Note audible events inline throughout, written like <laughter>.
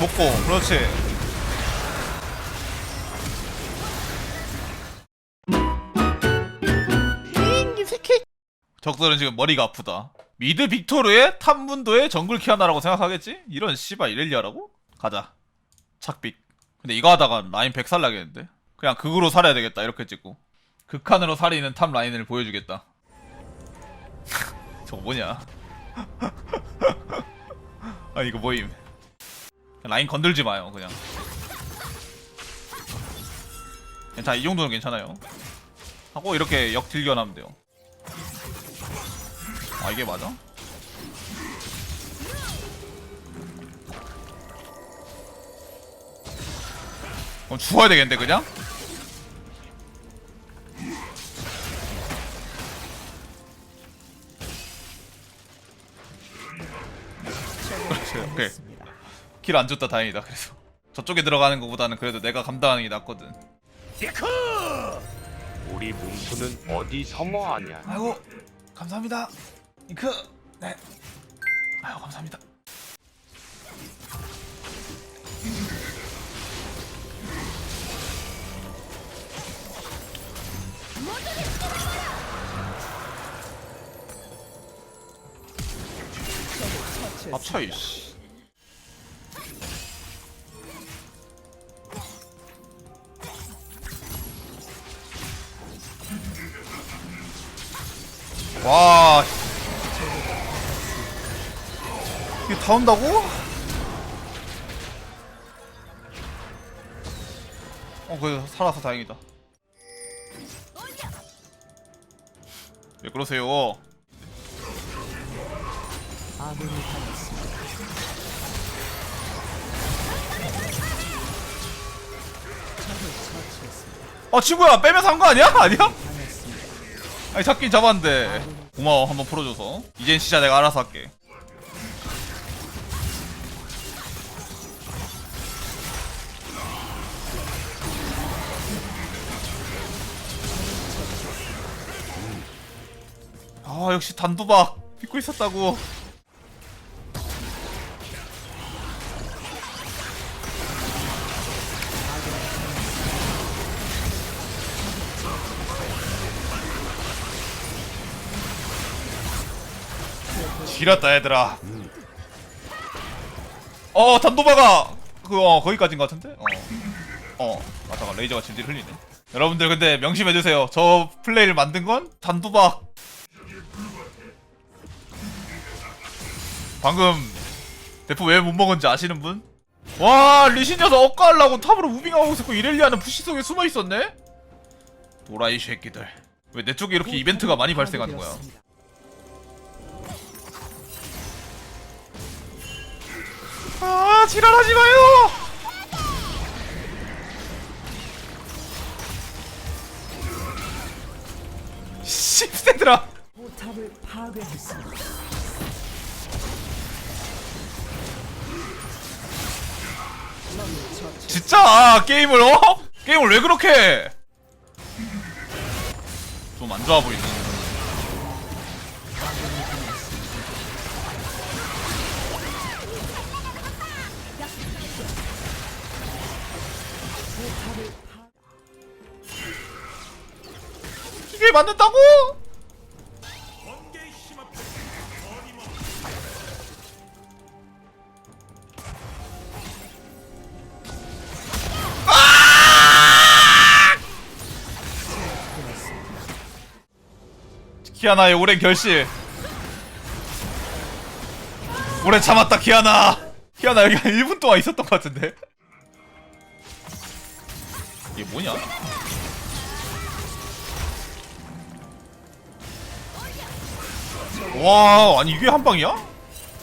먹고. 그렇지. 적들은 지금 머리가 아프다. 미드 빅토르의 탑문도의 정글 키아나라고 생각하겠지? 이런 씨발 이렐리아라고? 가자. 착빅. 근데 이거 하다가 라인 100 살라겠는데? 그냥 극으로 살아야 되겠다 이렇게 찍고. 극한으로 살리는 탑 라인을 보여주겠다. <laughs> 저거 뭐냐? <laughs> 아 이거 뭐임 라인 건들지 마요 그냥 괜찮아 이 정도는 괜찮아요 하고 이렇게 역딜견하면 돼요 아 이게 맞아? 그럼 죽어야 되겠는데 그냥? 그렇지 오케이 킬안 줬다 다행이다. 그래서 저쪽에 들어가는 것보다는 그래도 내가 감당하는 게 낫거든. 우리 문구는 어디 서머하냐? 아이고 감사합니다. 잉크! 네. 아이고 감사합니다. 앞차 이씨 이게 다 온다고? 어 그래도 살아서 다행이다 왜 그러세요 아 친구야 빼면서 한거 아니야? <laughs> 아니야? 아니 잡긴 잡았는데 고마워 한번 풀어줘서 이젠 진짜 내가 알아서 할게 아 역시 단두박 믿고 있었다고. 지렸다 얘들아. 어 단도바가 그어 거기까지인 것 같은데? 어어 아 잠깐 레이저가 질질 흘리네. 여러분들 근데 명심해주세요. 저 플레이를 만든 건 단도박 방금 대포 왜 못 먹은지 아시는 분? 와 리신 녀석 억까하려고 탑으로 무빙하고 있었고 이렐리아는 부시 속에 숨어 있었네? 도라이 새끼들 왜 내 쪽에 이렇게 이벤트가 많이 발생하는 거야 아 지랄하지 마요 씹새들아 포탑을 파괴했습니다. 진짜 아, 게임을 어? 게임을 왜 그렇게 해? 좀 안 좋아 보이네 이게 맞는다고? 키아나의 오랜 결실. 오래 참았다 키아나. 키아나 여기 한 1분 동안 있었던 것 같은데. 이게 뭐냐? 와 아니 이게 한 방이야?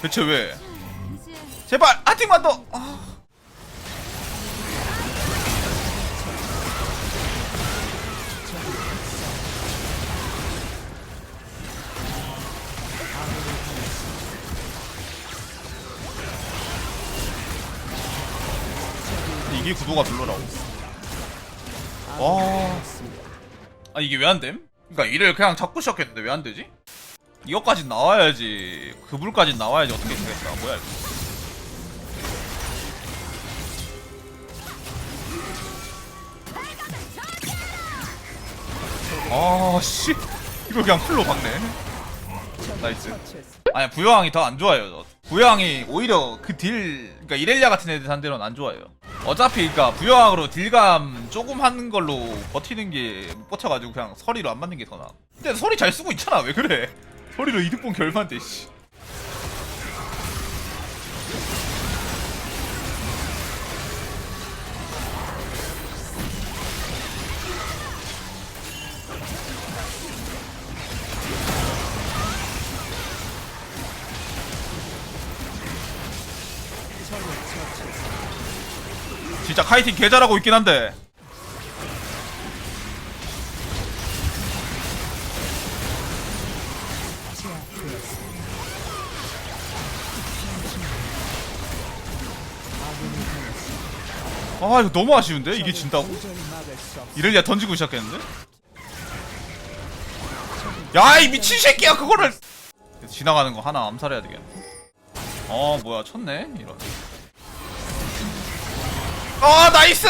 대체 왜? 제발 한 팀만 더. 아. 이 구도가 별로 나오고 와. 아. 아 이게 왜 안 됨? 그니까 일을 그냥 잡고 시작했는데 왜 안 되지? 이거까지 나와야지. 그불까지 나와야지 어떻게 되겠다. 뭐야 이거. 아씨. 이거 그냥 풀로 박네. 나이스. 아니 부여왕이 더 안 좋아요. 부여왕이 오히려 그 딜 그러니까 이렐리아 같은 애들 한 대로는 안 좋아요. 어차피 그러니까 부여왕으로 딜감 조금 하는 걸로 버티는 게 못 버텨가지고 그냥 서리로 안 맞는 게 더 나아. 근데 서리 잘 쓰고 있잖아. 왜 그래? <laughs> 서리로 이득 본 결만데 씨 진짜 카이팅 개 잘하고 있긴 한데. 아 이거 너무 아쉬운데 이게 진다고? 이렐리아 던지고 시작했는데? 야 이 미친 새끼야 그거를 지나가는 거 하나 암살해야 되겠네 어 뭐야 쳤네 이런 아 나이스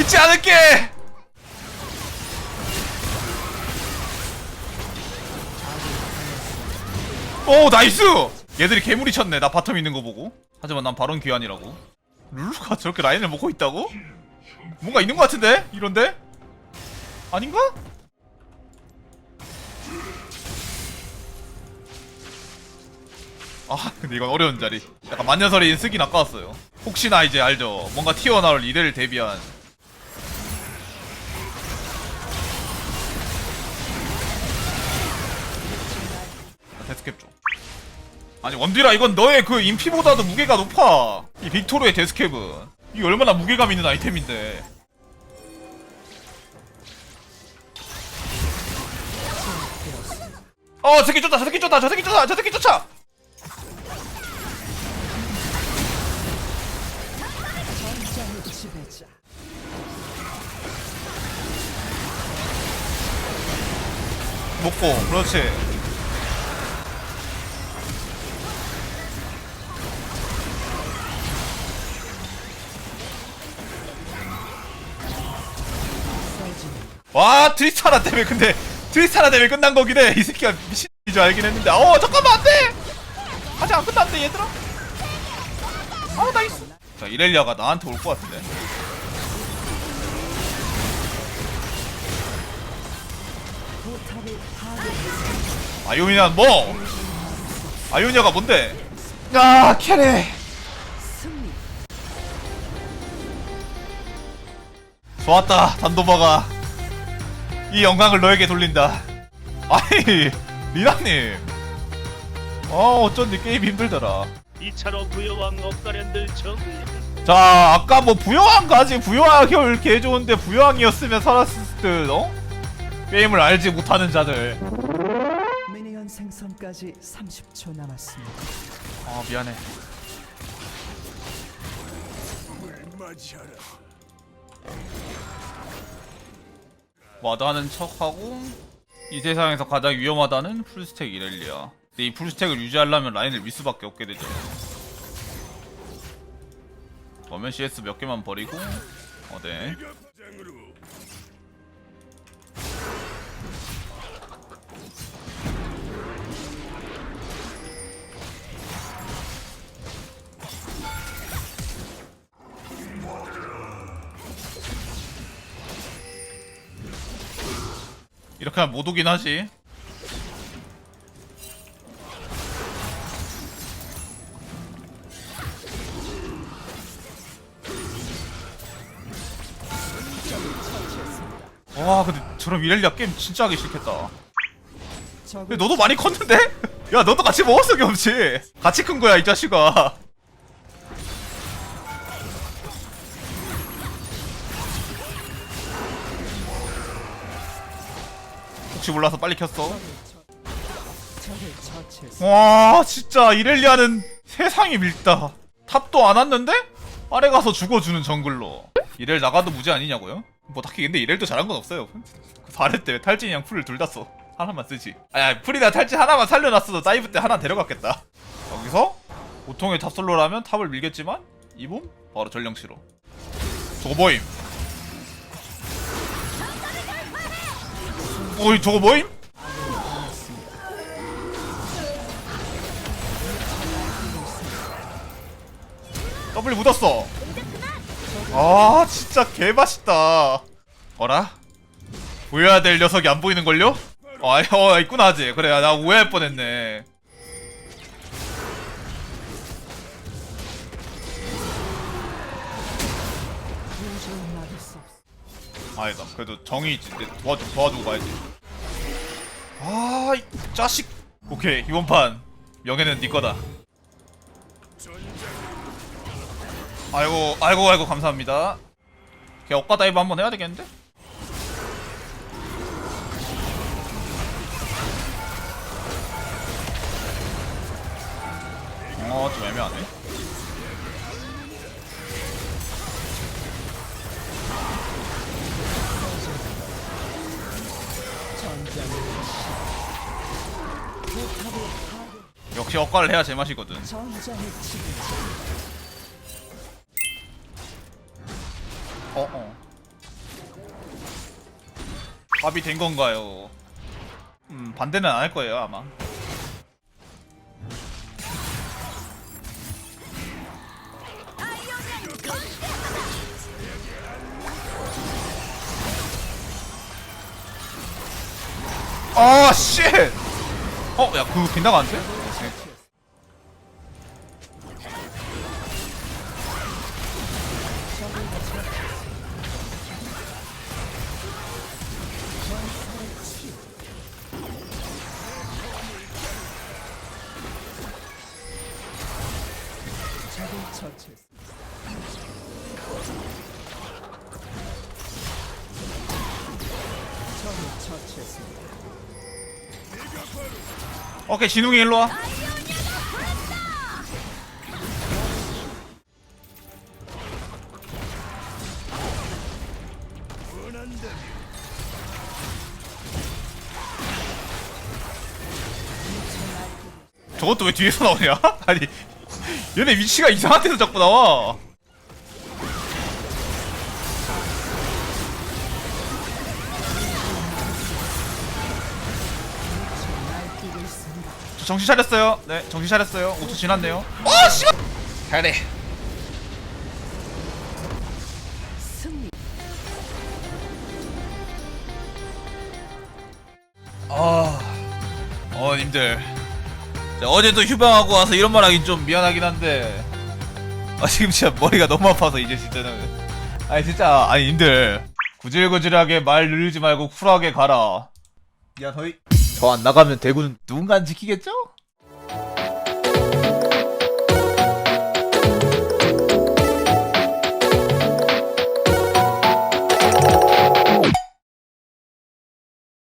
잊지 않을게 오 나이스 얘들이 괴물이 쳤네 나 바텀 있는 거 보고 하지만 난 바론 귀환이라고 룰루가 저렇게 라인을 먹고 있다고? 뭔가 있는 것 같은데? 이런데? 아닌가? 아 근데 이건 어려운 자리 약간 만년설이 쓰긴 아까웠어요 혹시나 이제 알죠. 뭔가 튀어나올 이래를 대비한. 아, 데스캡 좀 아니 원딜아 이건 너의 그 인피보다도 무게가 높아. 이 빅토르의 데스캡은. 이게 얼마나 무게감 있는 아이템인데. 어, 저 새끼 쫓아, 저 새끼 쫓아, 저 새끼 쫓아, 저 새끼 쫓아. 먹고, 그렇지. 와, 트리스타나 때문에 근데 트리스타나 때문에 끝난 거긴 해. 이 새끼가 미친인 줄 알긴 했는데, 어, 잠깐만 안 돼. 아직 안 끝났는데 얘들아. 아, 나이스. 자, 이렐리아가 나한테 올 것 같은데. 아요니는 뭐? 아요니아가 뭔데? 야, 캐레. 좋았다 단도바가 이 영광을 너에게 돌린다 아니 리나님 어 어쩐지 게임 힘들더라 이차로 부여왕 억가련들 정리 자 아까 뭐 부여왕까지 부여왕이 개 좋은데 부여왕이었으면 살았을 듯 어? 게임을 알지 못하는 자들 생성까지 30초 남았습니다. 아 미안해. 와다는 척하고 이 세상에서 가장 위험하다는 풀스택 이렐리아. 근데 이 풀스택을 유지하려면 라인을 밀 수밖에 없게 되죠. 그러면 CS 몇 개만 버리고 어네 이렇게 하면 못 오긴 하지. 와 근데 저런 이렐리아 게임 진짜 하기 싫겠다. 근데 너도 많이 컸는데? <laughs> 야 너도 같이 먹었어 겸치. 같이 큰 거야 이 자식아 혹시 몰라서 빨리 켰어. 와 진짜 이렐리아는 세상이 밉다. 탑도 안 왔는데 아래 가서 죽어주는 정글로. 이렐 나가도 무지 아니냐고요? 뭐 딱히 근데 이렐도 잘한 건 없어요. 그 4렙 때 탈진이랑 풀을 둘 다 써. 하나만 쓰지. 아야 풀이나 탈진 하나만 살려놨어도 다이브 때 하나 데려갔겠다. 여기서 보통의 탑솔로라면 탑을 밀겠지만 이봄 바로 전령치로. 저거 보임 어이 저거 뭐임? 더블 묻었어 아 진짜 개맛있다 어라? 보여야 될 녀석이 안 보이는걸요? 어, 아, 어 있구나 아직 그래 나 오해할 뻔했네. 아니다. 그래도 정이 있지 내 도와주, 도와주고 가야지. 아이 자식. 오케이 이번 판 명예는 네 거다. 아이고 아이고 아이고 감사합니다. 걔 억가 다이브 한번 해야 되겠는데? 역시 억가를 해야 제맛이거든 지금 어, 어. 밥이 된 건가요? 음, 반대는 안 할 거예요, 아마. 아, 쉣! 어, 야, 그거 빗나가는데? 처치했습니다. 오케이, 진웅이 일로 와. 저것도 왜 뒤에서 나오냐? <laughs> 아니, 얘네 위치가 이상한 데서 자꾸 나와. 정신 차렸어요. 네, 정신 차렸어요. 5초 지났네요. 어, 씨발! 가야돼. 승리. 아, 어, 님들. 자, 어제도 휴방하고 와서 이런 말 하긴 좀 미안하긴 한데. 아, 지금 진짜 머리가 너무 아파서 이제 진짜는. 아니, 진짜, 아니, 님들. 구질구질하게 말 늘리지 말고 쿨하게 가라. 야, 너희. 저 안 나가면 대구는 누군가 지키겠죠?